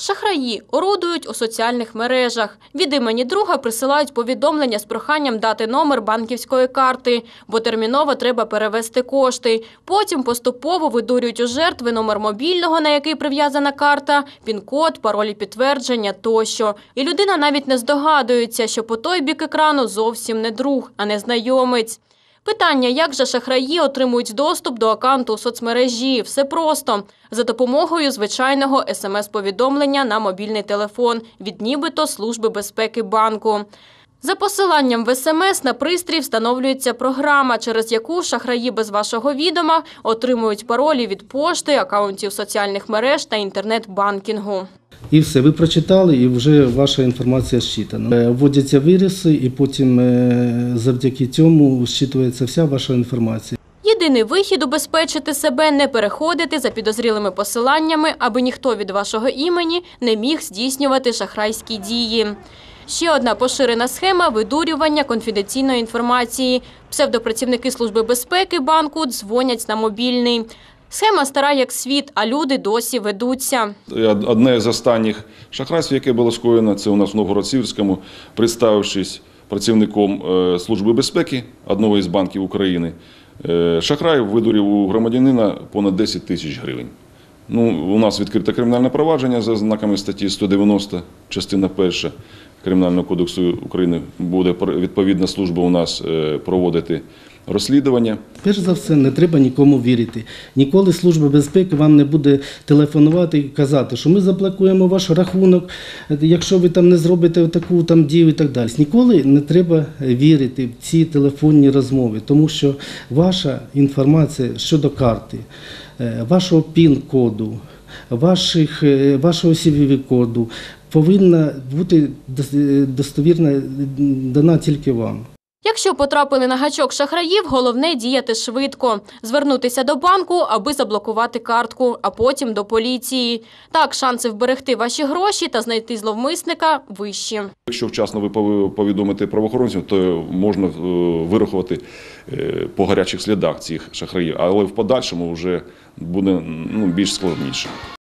Шахраї орудують у соціальних мережах. Від імені друга присилають повідомлення з проханням дати номер банківської карти, бо терміново треба перевести кошти. Потім поступово видурюють у жертви номер мобільного, на який прив'язана карта, пін-код, паролі підтвердження тощо. І людина навіть не здогадується, що по той бік екрану зовсім не друг, а незнайомець. Питання, як же шахраї отримують доступ до аккаунту у соцмережі? Все просто. За допомогою звичайного смс-повідомлення на мобільний телефон від нібито Служби безпеки банку. За посиланням в СМС на пристрій встановлюється програма, через яку шахраї без вашого відома отримують паролі від пошти, акаунтів соціальних мереж та інтернет-банкінгу. І все, ви прочитали, і вже ваша інформація зчитана. Е, Вводяться вириси, і потім е, завдяки цьому зчитується вся ваша інформація. Єдиний вихід убезпечити себе – не переходити за підозрілими посиланнями, аби ніхто від вашого імені не міг здійснювати шахрайські дії. Ще одна поширена схема – видурювання конфіденційної інформації. Псевдопрацівники Служби безпеки банку дзвонять на мобільний. Схема стара як світ, а люди досі ведуться. Одне з останніх шахрайств, яке було скоєно, це у нас в Новгород-Сіверському, представившись працівником е, Служби безпеки одного із банків України, е, шахрай видурив у громадянина понад 10 тисяч гривень. Ну, у нас відкрите кримінальне провадження за знаками статті 190, частина 1 Кримінального кодексу України буде відповідна служба у нас е, проводити розслідування. Перш за все, не треба нікому вірити. Ніколи Служба безпеки вам не буде телефонувати і казати, що ми заблокуємо ваш рахунок, якщо ви там не зробите таку там дію і так далі. Ніколи не треба вірити в ці телефонні розмови, тому що ваша інформація щодо карти, е, вашого пін-коду, ваших, е, вашого CVV-коду повинна бути дос- достовірна дана тільки вам. Якщо потрапили на гачок шахраїв, головне діяти швидко. Звернутися до банку, аби заблокувати картку, а потім до поліції. Так, шанси вберегти ваші гроші та знайти зловмисника вищі. Якщо вчасно ви повідомите правоохоронців, то можна е, вирахувати е, по гарячих слідах цих шахраїв, але в подальшому вже буде ну, більш складніше.